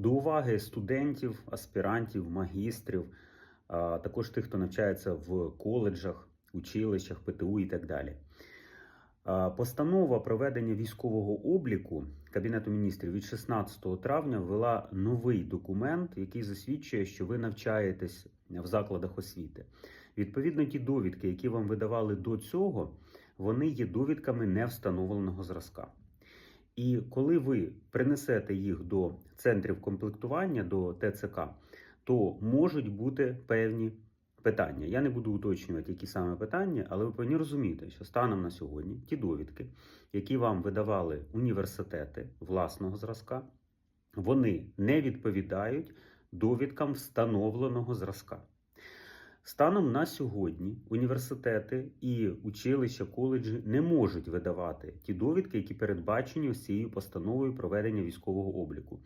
До уваги студентів, аспірантів, магістрів, а також тих, хто навчається в коледжах, училищах, ПТУ і так далі. Постанова проведення військового обліку Кабінету міністрів від 16 травня ввела новий документ, який засвідчує, що ви навчаєтесь в закладах освіти. Відповідно, ті довідки, які вам видавали до цього, вони є довідками невстановленого зразка. І коли ви принесете їх до центрів комплектування, до ТЦК, то можуть бути певні питання. Я не буду уточнювати, які саме питання, але ви повинні розуміти, що станом на сьогодні ті довідки, які вам видавали університети власного зразка, вони не відповідають довідкам встановленого зразка. Станом на сьогодні університети і училища, коледжі не можуть видавати ті довідки, які передбачені ось цією постановою проведення військового обліку.